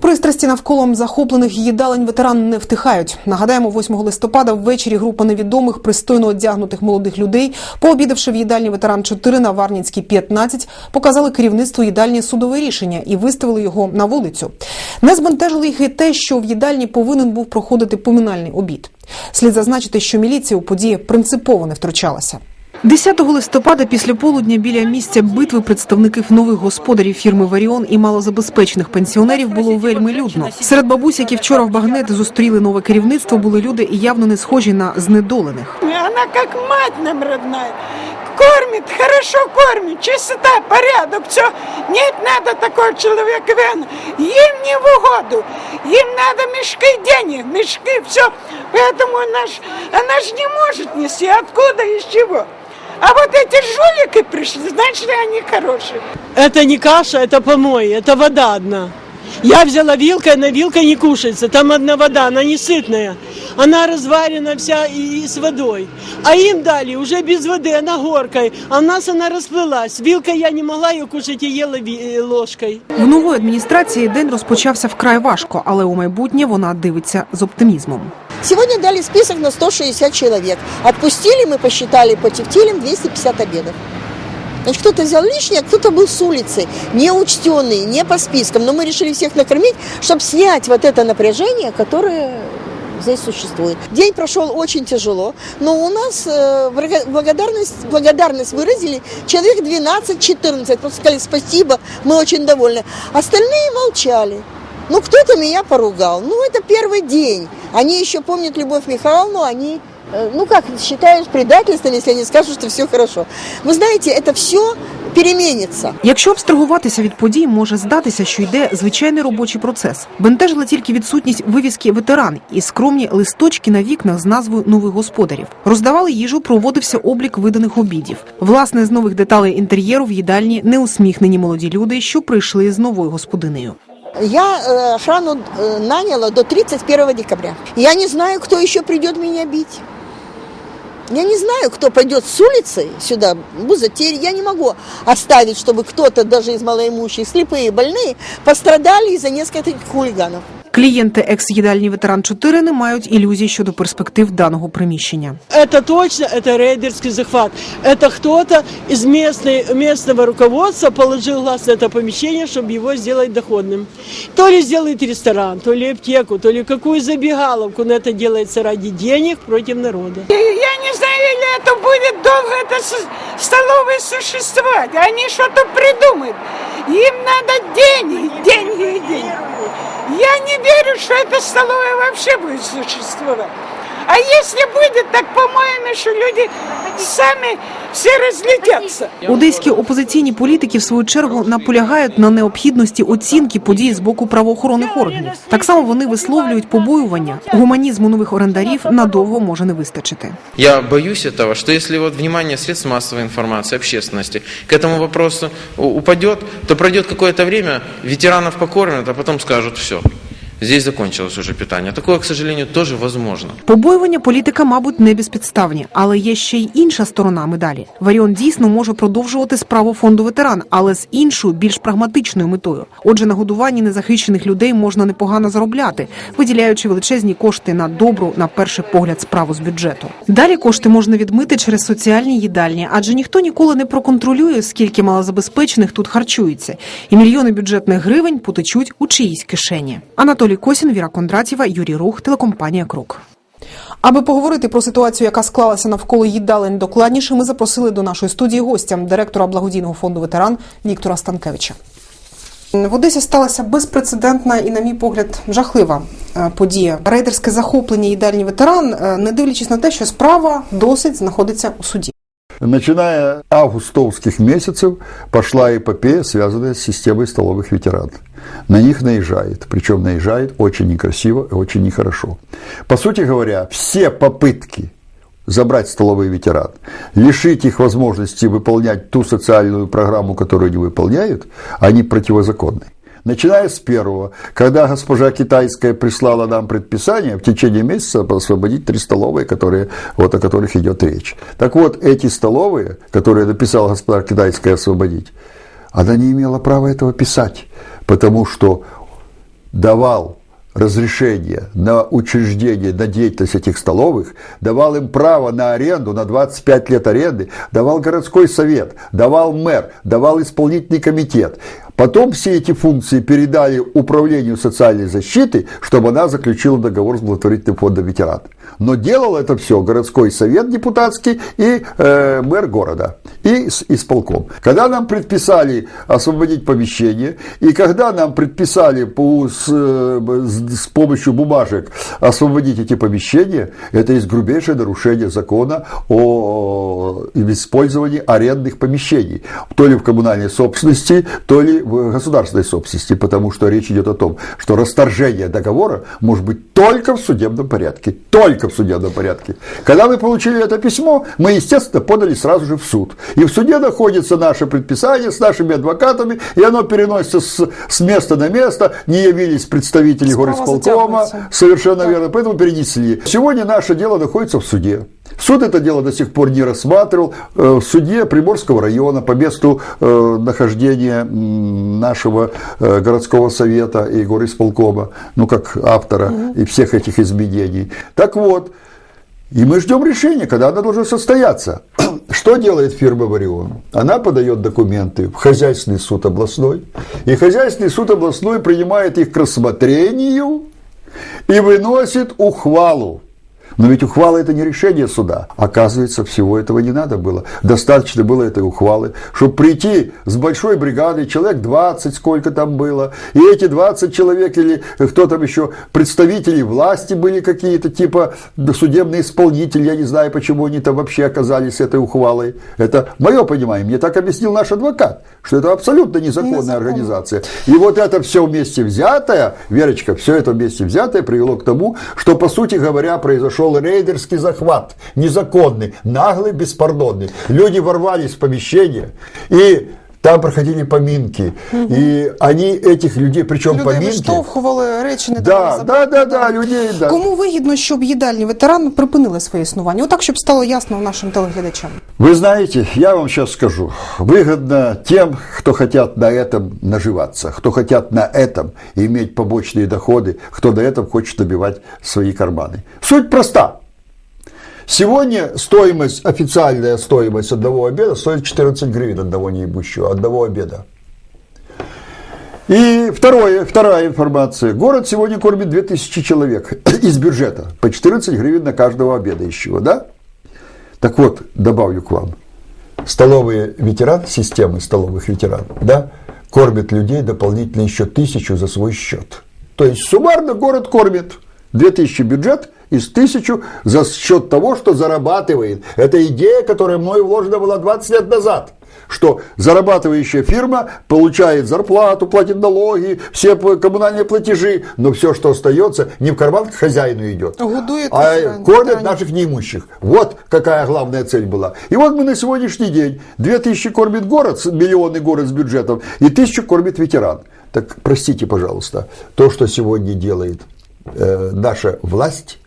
Пристрасті навколо захоплених їдалень ветеран не втихають. Нагадаємо, 8 листопада ввечері група невідомих пристойно одягнутих молодих людей, пообідавши в їдальні ветеран 4 на Варнінській 15, показали керівництву їдальні судове рішення і виставили його на вулицю. Не збентежило їх і те, що в їдальні повинен був проходити поминальний обід. Слід зазначити, що міліція у події принципово не втручалася. 10 листопада після полудня біля місця битви представників нових господарів фірми Варіон і малозабезпечених пенсіонерів було вельми людно. Серед бабусь, які вчора в багнет зустріли нове керівництво, були люди і явно не схожі на знедолених. Она как мать нам родная. Кормит, хорошо кормит, чистота, порядок, все. Нет, надо такого человека, верно. Им не в угоду. Им надо мешки денег, мешки, все. Поэтому она ж, она ж не может нести. Откуда, из чего? А вот эти жулики пришли, значит, они хорошие. Это не каша, это помой, это вода одна. Я взяла вилкой, на вилкой не кушается. Там одна вода, она не сытная. Она разварена вся и, и с водой. А им дали уже без воды, она горкой. А у нас она расплылась. Вилкой я не могла ее кушать и ела ви- э, ложкой. В нової адміністрації день розпочався вкрай важко, але у майбутнє вона дивиться з оптимізмом. Сегодня дали список на 160 человек. Отпустили, мы посчитали по тефтилям 250 обедов. Значит, кто-то взял лишнее, а кто-то был с улицы, не учтенный, не по спискам. Но мы решили всех накормить, чтобы снять вот это напряжение, которое здесь существует. День прошел очень тяжело, но у нас э, благодарность, благодарность выразили человек 12-14. Просто сказали спасибо, мы очень довольны. Остальные молчали. Ну, кто-то меня поругал. Ну, это первый день. Они еще помнят Любовь Михайловну, они, э, ну, как, считают предательством, если они скажут, что все хорошо. Вы знаете, это все переменится. Якщо абстрагуватися від подій, може здатися, що йде звичайний робочий процес. Бентежила тільки відсутність вивіски ветеран і скромні листочки на вікнах з назвою нових господарів. Роздавали їжу, проводився облік виданих обідів. Власне, з нових деталей інтер'єру в їдальні неусміхнені молоді люди, що прийшли з новою господинею. Я э, охрану э, наняла до 31 декабря. Я не знаю, кто еще придет меня бить. Я не знаю, кто пойдет с улицы сюда, бузатерь. Я не могу оставить, чтобы кто-то, даже из малоимущих, слепые, больные, пострадали из-за нескольких хулиганов. Клієнти екс-їдальні ветеран 4 не мають ілюзій щодо перспектив даного приміщення. Это точно, это рейдерский захват. Это кто-то из местной, местного руководства положил глаз на это помещение, чтобы его сделать доходным. То ли сделает ресторан, то ли аптеку, то ли какую забегаловку, но это делается ради денег против народа. И я не знаю, или это будет долго это с- столовая существовать. Они что-то придумают. Им надо не верю, что эта столовая вообще будет существовать. А если будет, так, по-моему, что люди сами все разлетятся. Одеські опозиційні політики в свою чергу наполягають на необхідності оцінки подій з боку правоохоронних органів. Так само вони висловлюють побоювання. Гуманізму нових орендарів надовго може не вистачити. Я боюсь этого, что если вот внимание средств массовой информации, общественности к этому вопросу у- упадет, то пройдет какое-то время, ветеранов покормят, а потом скажут все. Здесь закончилось уже питание. Такое, к сожалению, тоже возможно. Побоювання політика, мабуть, не безпідставні, але є ще й інша сторона медалі. Варіон дійсно може продовжувати справу фонду ветеран, але з іншою, більш прагматичною метою. Отже, на годуванні незахищених людей можна непогано заробляти, виділяючи величезні кошти на добру, на перший погляд, справу з бюджету. Далі кошти можна відмити через соціальні їдальні, адже ніхто ніколи не проконтролює, скільки малозабезпечених тут харчується, і мільйони бюджетних гривень потечуть у чиїсь кишені. Анатолій Косін, Віра Кондратєва, Юрій Рух, телекомпанія Крок. Аби поговорити про ситуацію, яка склалася навколо їдалень докладніше, ми запросили до нашої студії гостя, директора благодійного фонду ветеран Віктора Станкевича. В Одесі сталася безпрецедентна і, на мій погляд, жахлива е, подія. Рейдерське захоплення їдальні ветеран, е, не дивлячись на те, що справа досить знаходиться у суді. Начиная августовских месяцев пошла эпопея, связанная с системой столовых ветеранов. На них наезжает, причем наезжает очень некрасиво и очень нехорошо. По сути говоря, все попытки забрать столовый ветеран, лишить их возможности выполнять ту социальную программу, которую они выполняют, они противозаконны. Начиная с первого, когда госпожа китайская прислала нам предписание в течение месяца освободить три столовые, которые, вот о которых идет речь. Так вот, эти столовые, которые написала госпожа китайская освободить, она не имела права этого писать, потому что давал разрешение на учреждение, на деятельность этих столовых, давал им право на аренду, на 25 лет аренды, давал городской совет, давал мэр, давал исполнительный комитет. Потом все эти функции передали управлению социальной защиты, чтобы она заключила договор с благотворительным фондом ветеран. Но делал это все городской совет депутатский и э, мэр города, и с исполком. Когда нам предписали освободить помещение, и когда нам предписали по, с, с, с помощью бумажек освободить эти помещения, это есть грубейшее нарушение закона о использовании арендных помещений. То ли в коммунальной собственности, то ли в государственной собственности, потому что речь идет о том, что расторжение договора может быть только в судебном порядке. Только в судебном порядке. Когда мы получили это письмо, мы, естественно, подали сразу же в суд. И в суде находится наше предписание с нашими адвокатами, и оно переносится с, с места на место. Не явились представители горисполкома, совершенно верно, поэтому перенесли. Сегодня наше дело находится в суде. Суд это дело до сих пор не рассматривал. Э, В суде Приморского района по месту э, нахождения нашего э, городского совета и горисполкома, ну как автора и всех этих изменений. Так вот, и мы ждем решения, когда оно должно состояться. Что делает фирма «Варион»? Она подает документы в хозяйственный суд областной, и хозяйственный суд областной принимает их к рассмотрению и выносит ухвалу. Но ведь ухвала это не решение суда. Оказывается, всего этого не надо было. Достаточно было этой ухвалы, чтобы прийти с большой бригадой, человек 20, сколько там было, и эти 20 человек или кто там еще, представители власти были какие-то, типа судебные исполнители, я не знаю, почему они там вообще оказались этой ухвалой. Это мое понимание, мне так объяснил наш адвокат, что это абсолютно незаконная Незаконно. организация. И вот это все вместе взятое, Верочка, все это вместе взятое привело к тому, что, по сути говоря, произошел рейдерский захват, незаконный, наглый, беспардонный. Люди ворвались в помещение, и там проходили поминки. И они этих людей, причем Людей поминки... виштовхували, речі не давали Да, да, да, да, людей, да. Кому вигідно, щоб їдальні ветерани припинили своє існування? Отак, щоб стало ясно нашим телеглядачам. Вы знаете, я вам сейчас скажу, выгодно тем, кто хотят на этом наживаться, кто хотят на этом иметь побочные доходы, кто на этом хочет набивать свои карманы. Суть проста. Сегодня стоимость, официальная стоимость одного обеда стоит 14 гривен одного неебущего, одного обеда. И второе, вторая информация. Город сегодня кормит 2000 человек из бюджета по 14 гривен на каждого обедающего, да? Так вот, добавлю к вам. Столовые ветеран, системы столовых ветеран, да, кормят людей дополнительно еще тысячу за свой счет. То есть суммарно город кормит 2000 бюджет из 1000 за счет того, что зарабатывает. Это идея, которая мной вложена была 20 лет назад. Что зарабатывающая фирма получает зарплату, платит налоги, все коммунальные платежи, но все, что остается, не в карман к хозяину идет, Годует а кормят наших неимущих. Вот какая главная цель была. И вот мы на сегодняшний день 2000 кормит город, миллионный город с бюджетом, и 1000 кормит ветеран. Так простите, пожалуйста, то, что сегодня делает э, наша власть,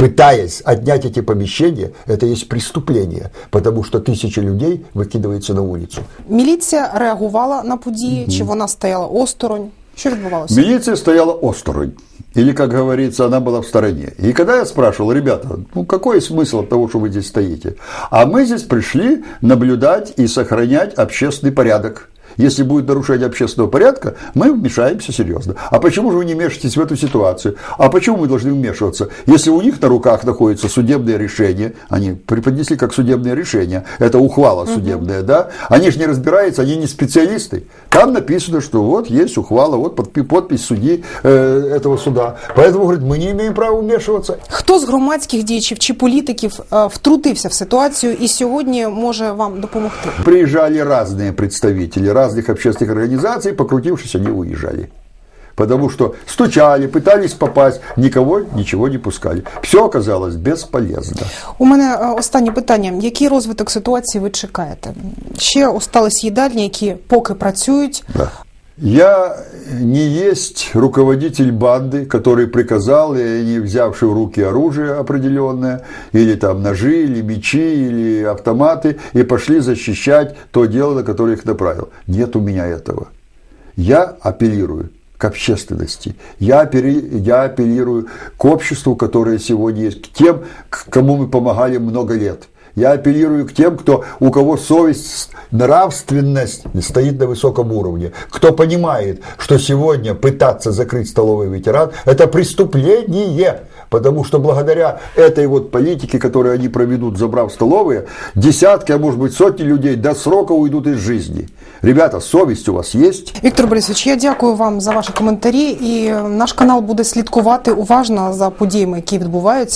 пытаясь отнять эти помещения, это есть преступление, потому что тысячи людей выкидываются на улицу. Міліція реагувала на події, чи вона стояла осторонь? Що відбувалося? Милиция стояла осторонь. Или, как говорится, она была в стороне. И когда я спрашивал, ребята, ну какой смысл от того, что вы здесь стоите? А мы здесь пришли наблюдать и сохранять общественный порядок. Если будет нарушение общественного порядка, мы вмешаемся серьезно. А почему же вы не вмешиваетесь в эту ситуацию? А почему мы должны вмешиваться? Если у них на руках находится судебное решение, они преподнесли как судебное решение, это ухвала судебная, да? Они же не разбираются, они не специалисты. Там написано, что вот есть ухвала, вот подпи- подпись судьи э, этого суда. Поэтому, говорит, мы не имеем права вмешиваться. Хто з громадських діячів чи політиків е, втрутився в ситуацію і сьогодні може вам допомогти? Приезжали разные представители разных общественных организаций, покрутившись, они уезжали. Потому что стучали, пытались попасть, никого ничего не пускали. Все оказалось бесполезно. У мене е, останнє питання: який розвиток ситуації ви чекаєте? Ще остались їдальні, які поки працюють. Да. Я не есть руководитель банды, который приказал, и они, взявшие в руки оружие определенное, или там ножи, или мечи, или автоматы, и пошли защищать то дело, на которое их направил. Нет у меня этого. Я апеллирую к общественности. Я, апелли- я апеллирую к обществу, которое сегодня есть, к тем, кому мы помогали много лет. Я апеллирую к тем, кто, у кого совесть, нравственность стоит на высоком уровне. Кто понимает, что сегодня пытаться закрыть столовый ветеран – это преступление. Потому что благодаря этой вот политике, которую они проведут, забрав столовые, десятки, а может быть сотни людей до срока уйдут из жизни. Ребята, совесть у вас есть? Віктор Борисович, я дякую вам за ваші коментарі. І наш канал буде слідкувати уважно за подіями, які відбуваються.